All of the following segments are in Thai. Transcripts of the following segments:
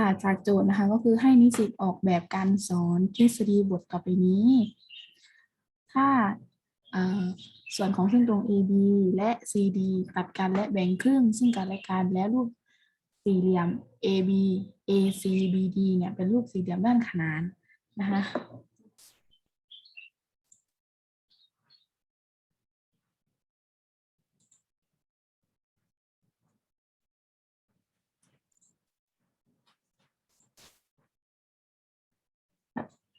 ค่ะ จากโจทย์นะคะก็คือให้นิสิตออกแบบการสอนทฤษฎีบทต่อไปนี้ ถ้าส่วนของเส้นตรง AB และ CD ตัดกันและแบ่งครึ่ง ซึ่งกันและกันและรูปสี่เหลี่ยม AB AC BD เนี่ยเป็นรูปสี่เหลี่ยมด้านขนานนะคะ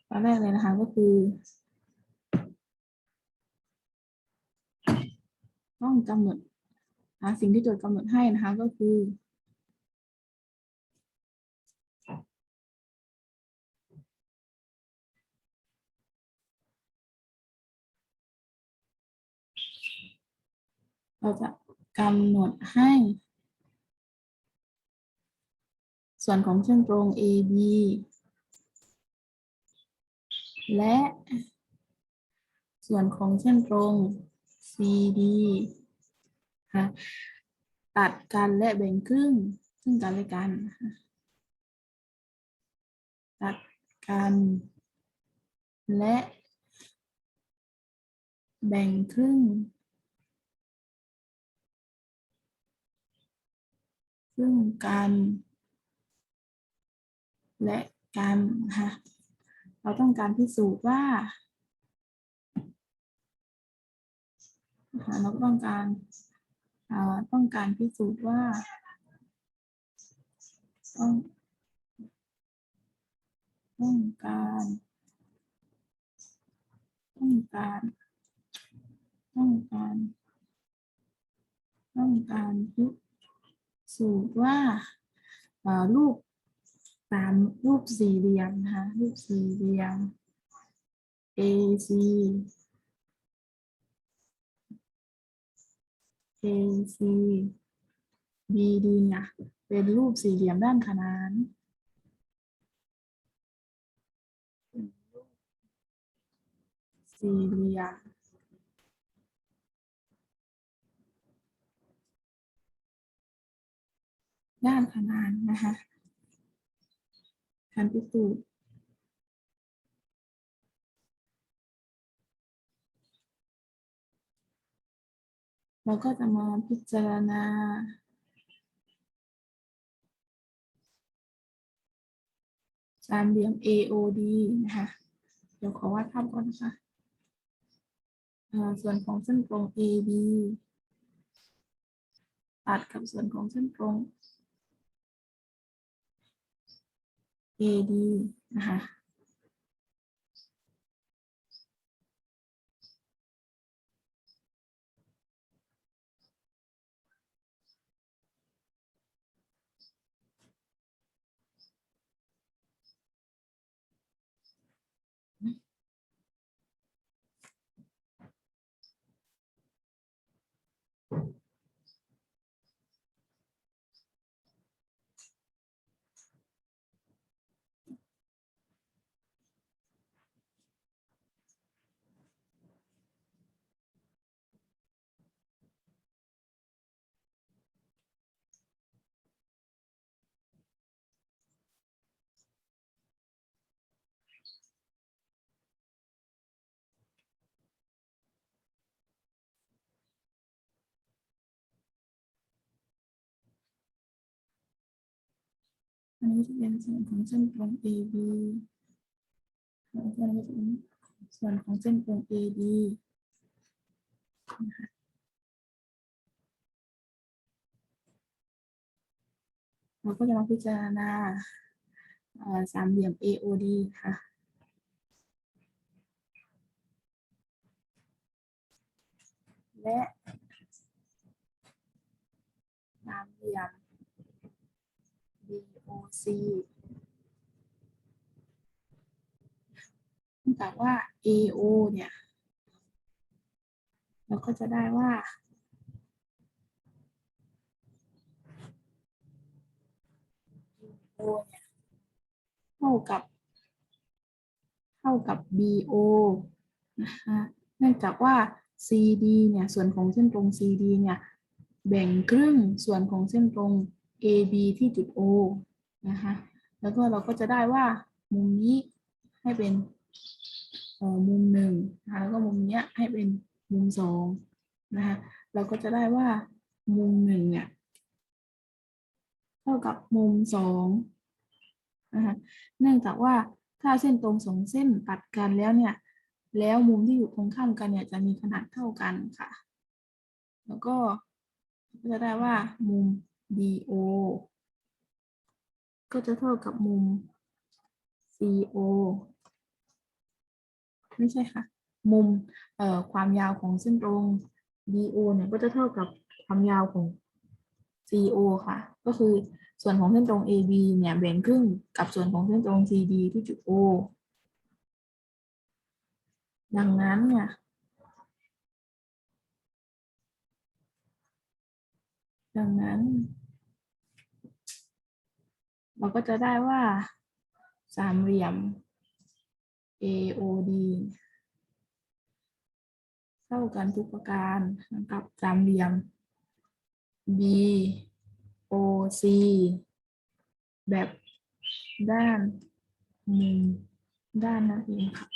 ตอนแรกเลยนะคะก็คือ ต้องกำหนดนะสิ่งที่โจทย์กำหนดให้นะคะก็คือเราจะกำหนดให้ ส่วนของเส้นตรง AB และ ส่วนของเส้นตรง CD ค่ะตัดกันและแบ่งครึ่ง ซึ่งกันและกัน ตัดกัน และ แบ่งครึ่ง ซึ่งกัน และกันนะคะ เราต้องการพิสูจน์ว่าเราต้องการต้องการพิสูจน์ว่าต้องต้องการต้องการต้องการต้องการพิสูจน์ว่าเอ่อรูป สามรูปสี่เหลี่ยมนะคะรูปสี่เหลี่ยม AC AC BD เนี่ยเป็นรูปสี่เหลี่ยมด้านขนานสี่เหลี่ยมด้านขนานนะคะ การพิสูจน์เราก็จะมาพิจารณา สามเหลี่ยม AOD นะคะ เดี๋ยวขอวาดภาพก่อนนะคะเอ่อส่วนของเส้นตรง AB ตัดกับส่วนของเส้นตรง AD นะคะ นนี้จะเป็นส่วนของเส้นตรง AB แล้วก็จะเป็นส่วนของเส้นตรง AD นะคะเราก็จะมาพิจารณาสามเหลี่ยม AOD ค่ะและสามเหลี่ยม BOC จากว่า AO เนี่ย เราก็จะได้ว่า AO เนี่ยเท่ากับ เท่ากับ BO นะคะเนื่องจากว่า CD เนี่ย ส่วนของเส้นตรง CD เนี่ย แบ่งครึ่งส่วนของเส้นตรง AB ที่จุด O นะคะ แล้วก็เราก็จะได้ว่ามุมนี้ให้เป็นมุมหนึ่งนะคะแล้วก็มุมเนี้ยให้เป็นมุมสองนะคะ เราก็จะได้ว่ามุมหนึ่งเนี่ยเท่ากับมุมสองนะคะ เนื่องจากว่าถ้าเส้นตรงสองเส้นตัดกันแล้วเนี่ย แล้วมุมที่อยู่ตรงข้ามกันเนี่ยจะมีขนาดเท่ากันค่ะ แล้วก็จะได้ว่ามุม DO ก็จะเท่ากับมุม CO ไม่ใช่ค่ะ มุมเอ่อความยาวของเส้นตรง DO เนี่ยก็จะเท่ากับความยาวของ CO ค่ะ ก็คือส่วนของเส้นตรง AB เนี่ยแบ่งครึ่งกับส่วนของเส้นตรง CD ที่จุด O ดังนั้นเนี่ย ดังนั้น เราก็จะได้ว่าสามเหลี่ยม AOD เท่ากันทุกประการกับสามเหลี่ยม BOC แบบด้านมุมด้านนั่นเองค่ะ